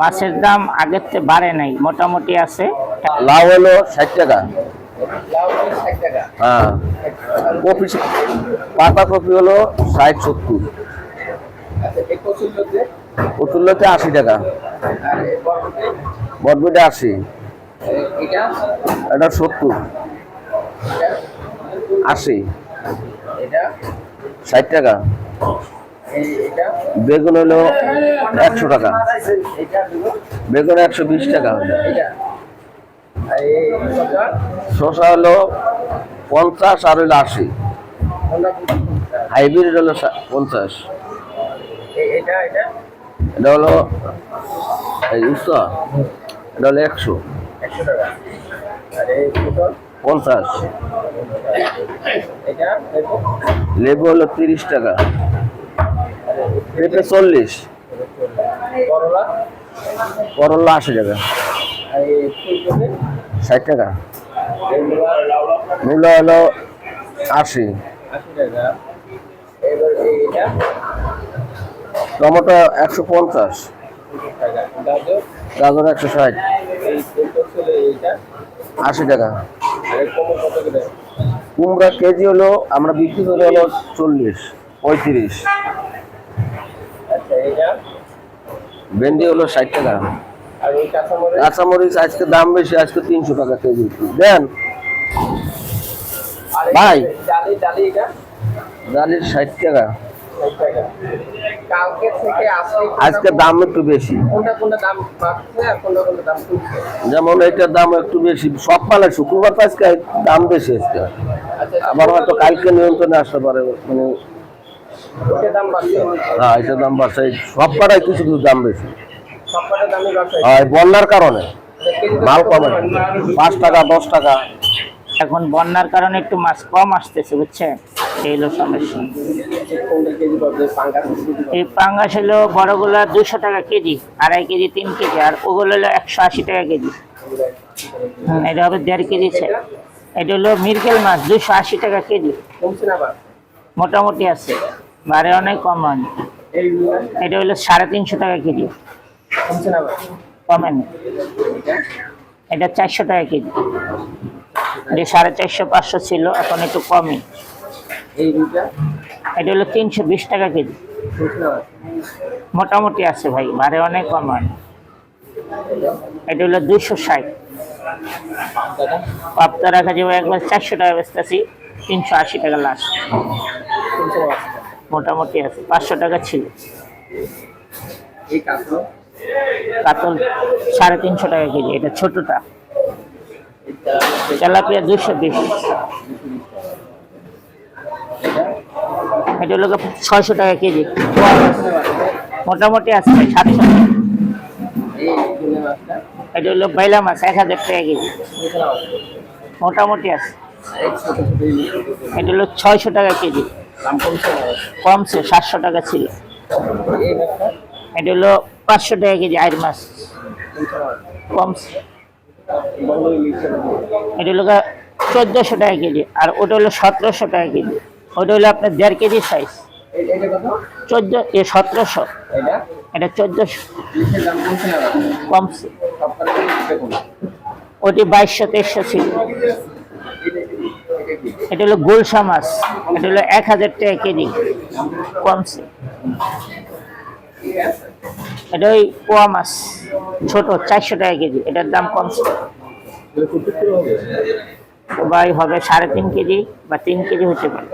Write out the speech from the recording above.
মাছের দাম আগের থেকে বাড়ে নাই, মোটামুটি আছে। লাউ হলো ষাট টাকা। হ্যাঁ। কপি পাতা কপি হলো ষাট সত্তর। কচুল্লতে আশি টাকা। বটবিটা আশি। এটা সত্তর। আশি। ষাট টাকা। বেগুন হলো একশো টাকা। বেগুন একশো বিশ টাকা হলো। শসা হলো পঞ্চাশ আর হলো আশি। হাইব্রিড হলো পঞ্চাশ। এটা হলো উস্তা, এটা হলো একশো। পঞ্চাশ। লেবু হলো তিরিশ টাকা। পেঁপে চল্লিশ। করলা? আশি টাকা। ষাট টাকা। মূলা হলো আশি। টমেটো একশো পঞ্চাশ। গাজর? একশো ষাট। আশি টাকা। কুমড়া কেজি হলো আমরা বিক্রি করি হলো চল্লিশ পঁয়ত্রিশ। ভেন্ডি হলো ষাট টাকা। কাঁচামরিচ? আজকে দাম বেশি আজকে তিনশো টাকা কেজি। দেন। ভাই। ডালির ষাট টাকা। আজকে দাম একটু বেশি। যেমন এটার দাম একটু বেশি। সব পালে শুক্রবার তো আজকে দাম বেশি আজকে। আচ্ছা আবার হয়তো কালকে নিয়ন্ত্রণে আসতে পারে মানে হ্যাঁ এটার দাম বাড়ছে। সব পাড়ায় কিছু কিছু দাম বেশি। হয় বন্যার কারণে। মাল কমে। পাঁচ টাকা দশ টাকা। এখন বন্যার কারণে একটু মাছ কম আসতেছে বুঝছেন এই হলো সমস্যা। পাঙ্গাস এই পাঙ্গাস হলো বড়গুলা দুশো টাকা কেজি আড়াই কেজি তিন কেজি আর ওগুলো হলো একশো আশি টাকা কেজি। এটা হবে দেড় কেজি ছে এটা হলো মিরকেল মাছ দুশো আশি টাকা কেজি। মোটামুটি আছে। বারে অনেক কম এটা হলো সাড়ে তিনশো টাকা কেজি। কমেনি। এটা চারশো টাকা কেজি। এটা সাড়ে চারশো, পাঁচশো ছিল, এখন একটু কমই। এটা হলো তিনশো বিশ টাকা কেজি। মোটামুটি আছে ভাই, বারে অনেক কম এটা হলো দুশো ষাট। পাপ্তা রাখা যাবে একবার চারশো টাকা বেচতেছি, তিনশো আশি টাকা লাস্ট মোটামুটি আছে পাঁচশো টাকা ছিল। কাতল? সাড়ে তিনশো টাকা কেজি এটা ছোটটা। তেলাপিয়া দুশো বিশ। এটা হলো ছয়শো টাকা কেজি। মোটামুটি আছে সাতশো। এটা হলো বাইলা মাছ এক হাজার টাকা কেজি। মোটামুটি আছে। এটা হলো ছয়শো টাকা কেজি। কমছে? সাতশো টাকা ছিল। এটা হলো পাঁচশো টাকা কেজি আয়ের মাছ কমছে। এটা হলো চোদ্দোশো টাকা কেজি আর ওটা হলো সতেরোশো টাকা কেজি। ওটা হলো আপনার দেড় কেজি সাইজ চোদ্দ এ সতেরোশো। এটা? চোদ্দোশো। কমছে ওটি বাইশশো তেইশশো ছিল। এটা হলো গোলসা মাছ। এটা হলো এক হাজার টাকা কেজি। কমছে এটা ওই পোয়া মাছ ছোট চারশো টাকা কেজি। এটার দাম কমছে ভাই হবে সাড়ে তিন কেজি বা তিন কেজি হতে পারে।